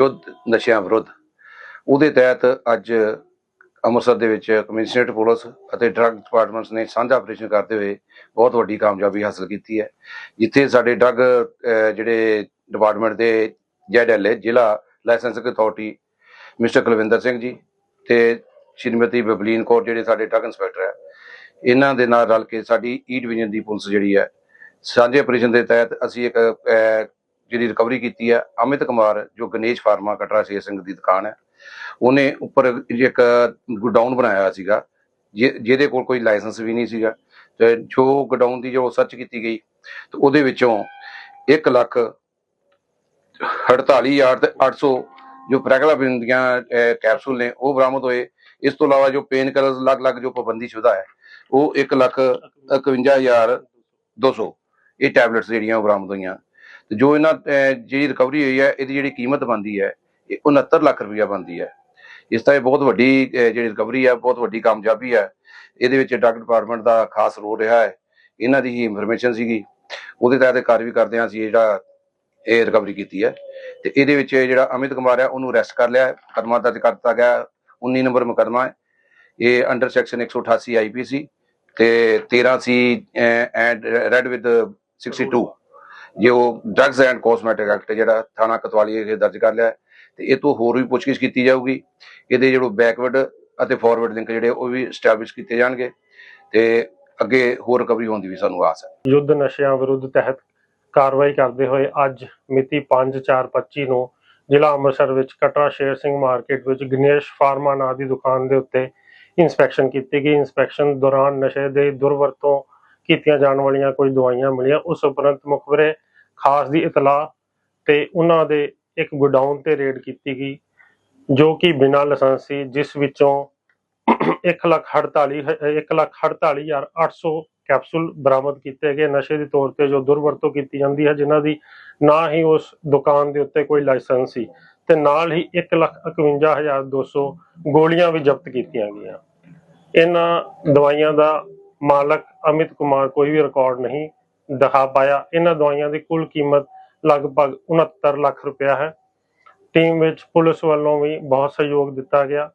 ਯੁੱਧ ਨਸ਼ਿਆਂ ਵਿਰੁੱਧ। ਉਹਦੇ ਤਹਿਤ ਅੱਜ ਅੰਮ੍ਰਿਤਸਰ ਦੇ ਵਿੱਚ ਕਮਿਸ਼ਨਰੇਟ ਪੁਲਿਸ ਅਤੇ ਡਰੱਗ ਡਿਪਾਰਟਮੈਂਟਸ ਨੇ ਸਾਂਝਾ ਆਪਰੇਸ਼ਨ ਕਰਦੇ ਹੋਏ ਬਹੁਤ ਵੱਡੀ ਕਾਮਯਾਬੀ ਹਾਸਲ ਕੀਤੀ ਹੈ। ਜਿੱਥੇ ਸਾਡੇ ਡਰੱਗ ਜਿਹੜੇ ਡਿਪਾਰਟਮੈਂਟ ਦੇ ਜ਼ੈਡਐਲਏ ਜ਼ਿਲ੍ਹਾ licensing authority, mister Kulwinder Singh ji ਤੇ ਸ਼੍ਰੀਮਤੀ ਬਬਲੀਨ ਕੌਰ ਜਿਹੜੇ ਸਾਡੇ ਡਰੱਗ ਇੰਸਪੈਕਟਰ ਹੈ, ਇਹਨਾਂ ਦੇ ਨਾਲ ਰਲ ਕੇ ਸਾਡੀ ਈ ਡਿਵੀਜ਼ਨ ਦੀ ਪੁਲਿਸ ਜਿਹੜੀ ਹੈ, ਸਾਂਝੇ ਆਪਰੇਸ਼ਨ ਦੇ ਤਹਿਤ ਅਸੀਂ ਇੱਕ ਅਹ, ਜਿਹੜੀ ਰਿਕਵਰੀ ਕੀਤੀ ਹੈ ਅਮਿਤ ਕੁਮਾਰ ਜੋ ਗਣੇਸ਼ ਫਾਰਮਾ ਕਟਰਾ ਸ਼ੇਰ ਸਿੰਘ ਦੀ ਦੁਕਾਨ ਹੈ ਉਹਨੇ ਉੱਪਰ ਇੱਕ ਗੋਡਾਊਨ ਬਣਾਇਆ ਸੀਗਾ ਜਿ- ਜਿਹਦੇ ਕੋਲ ਕੋਈ ਲਾਇਸੈਂਸ ਵੀ ਨਹੀਂ ਸੀਗਾ ਤੇ ਜੋ ਗੋਡਾਊਨ ਦੀ ਜੋ ਸਰਚ ਕੀਤੀ ਗਈ ਤੇ ਉਹਦੇ ਵਿੱਚੋਂ 1 ਲੱਖ 48000 ਤੇ 800 ਜੋ ਪ੍ਰੈਗਲਾਬਿਨ ਦੀਆਂ ਕੈਪਸੂਲ ਨੇ ਉਹ ਬਰਾਮਦ ਹੋਏ। ਇਸ ਤੋਂ ਇਲਾਵਾ ਜੋ ਪੇਨ ਕਿਲਰਸ ਅਲੱਗ-ਅਲੱਗ ਜੋ ਪਾਬੰਦੀਸ਼ੁਦਾ ਹੈ ਉਹ 1 ਲੱਖ 51200 ਇਹ ਟੈਬਲੇਟਸ ਜਿਹੜੀਆਂ ਉਹ ਬਰਾਮਦ ਹੋਈਆਂ। ਤੇ ਜੋ ਇਹਨਾਂ ਜਿਹੜੀ ਰਿਕਵਰੀ ਹੋਈ ਹੈ, ਇਹਦੀ ਜਿਹੜੀ ਕੀਮਤ ਬਣਦੀ ਹੈ, ਇਹ 69 ਲੱਖ ਰੁਪਇਆ ਬਣਦੀ ਹੈ। ਇਸ ਤਰ੍ਹਾਂ ਇਹ ਬਹੁਤ ਵੱਡੀ ਜਿਹੜੀ ਰਿਕਵਰੀ ਹੈ, ਬਹੁਤ ਵੱਡੀ ਕਾਮਯਾਬੀ ਹੈ। ਇਹਦੇ ਵਿੱਚ ਡਰੱਗ ਡਿਪਾਰਟਮੈਂਟ ਦਾ ਖਾਸ ਰੋਲ ਰਿਹਾ ਹੈ। ਇਹਨਾਂ ਦੀ ਹੀ ਇਨਫੋਰਮੇਸ਼ਨ ਸੀਗੀ। ਉਹਦੇ ਤਹਿਤ ਕਾਰਵਾਈ ਕਰਦੇ ਹਾਂ ਅਸੀਂ ਜਿਹੜਾ ਇਹ ਰਿਕਵਰੀ ਕੀਤੀ ਹੈ। ਤੇ ਇਹਦੇ ਵਿੱਚ ਜਿਹੜਾ ਅਮਿਤ ਕੁਮਾਰ ਹੈ, ਉਹਨੂੰ ਅਰੈਸਟ ਕਰ ਲਿਆ ਹੈ। ਮੁਕੱਦਮਾ ਦਰਜ ਕਰ ਦਿੱਤਾ ਗਿਆ 19 ਨੰਬਰ ਮੁਕੱਦਮਾ ਹੈ। ਇਹ ਅੰਡਰ ਸੈਕਸ਼ਨ 188 ਆਈਪੀਸੀ ਤੇ 13 ਸੀ ਐਂਡ ਰੈਡ ਵਿਦ 62 ਜੋ ਡਰੱਗਸ ਐਂਡ ਕਾਸਮੈਟਿਕ ਐਕਟ ਜਿਹੜਾ ਥਾਣਾ ਕਤਵਾਲੀ ਇਹ ਦਰਜ ਕਰ ਲਿਆ ਤੇ ਇਹ ਤੋਂ ਹੋਰ ਵੀ ਪੁੱਛਗਿੱਛ ਕੀਤੀ ਜਾਊਗੀ। ਇਹਦੇ ਜਿਹੜੇ ਬੈਕਵਰਡ ਅਤੇ ਫਾਰਵਰਡ ਲਿੰਕ ਜਿਹੜੇ ਉਹ ਵੀ ਸਟੈਬਲਿਸ਼ ਕੀਤੇ ਜਾਣਗੇ ਤੇ ਅੱਗੇ ਹੋਰ ਰਿਕਵਰੀ ਹੋਣ ਦੀ ਵੀ ਸਾਨੂੰ ਆਸ ਹੈ। ਯੁੱਧ ਨਸ਼ਿਆਂ ਵਿਰੁੱਧ ਤਹਿਤ ਕਾਰਵਾਈ ਕਰਦੇ ਹੋਏ ਅੱਜ ਮਿਤੀ 5/4/25 ਨੂੰ ਜ਼ਿਲ੍ਹਾ ਅੰਮ੍ਰਿਤਸਰ ਵਿੱਚ ਕਟਰਾ ਸ਼ੇਰ ਸਿੰਘ ਮਾਰਕੀਟ ਵਿੱਚ ਗਣੇਸ਼ ਫਾਰਮਾ ਨਾਂ ਦੀ ਦੁਕਾਨ ਦੇ ਉੱਤੇ ਇਨਸਪੈਕਸ਼ਨ ਕੀਤੀ ਗਈ। ਇਨਸਪੈਕਸ਼ਨ ਦੌਰਾਨ ਨਸ਼ੇ ਦੇ ਦੁਰਵਰਤੋਂ ਕੀਤੀਆਂ ਜਾਣ ਵਾਲੀਆਂ ਕੁਝ ਦਵਾਈਆਂ ਮਿਲੀਆਂ। ਉਸ ਉਪਰੰਤ ਮੁਖਬਰੇ ਖਾਸ ਦੀ ਇਤਲਾਹ ਤੇ ਉਹਨਾਂ ਦੇ ਇੱਕ ਗੋਡਾਊਨ ਤੇ ਰੇਡ ਕੀਤੀ ਗਈ, ਜੋ ਕਿ ਬਿਨਾਂ ਲਾਇਸੈਂਸ ਸੀ ਜਿਸ ਵਿੱਚੋਂ 148000 148800 ਕੈਪਸੂਲ ਬਰਾਮਦ ਕੀਤੇ ਗਏ ਨਸ਼ੇ ਦੇ ਤੌਰ ਤੇ, ਜੋ ਦੁਰਵਰਤੋਂ ਕੀਤੀ ਜਾਂਦੀ ਹੈ, ਜਿਨ੍ਹਾਂ ਦੀ ਨਾ ਹੀ ਉਸ ਦੁਕਾਨ ਦੇ ਉੱਤੇ ਕੋਈ ਲਾਇਸੈਂਸ ਸੀ ਤੇ ਨਾਲ ਹੀ 151200 ਗੋਲੀਆਂ ਵੀ ਜ਼ਬਤ ਕੀਤੀਆਂ ਗਈਆਂ। ਇਹਨਾਂ ਦਵਾਈਆਂ ਦਾ ਮਾਲਕ ਅਮਿਤ ਕੁਮਾਰ ਕੋਈ ਵੀ ਰਿਕਾਰਡ ਨਹੀਂ ਦਿਖਾ ਪਾਇਆ। ਇਹਨਾਂ ਦਵਾਈਆਂ ਦੀ ਕੁੱਲ ਕੀਮਤ ਲਗਭਗ 69 ਲੱਖ ਰੁਪਇਆ ਹੈ। ਟੀਮ ਵਿੱਚ ਪੁਲਿਸ ਵੱਲੋਂ ਵੀ ਬਹੁਤ ਸਹਿਯੋਗ ਦਿੱਤਾ ਗਿਆ।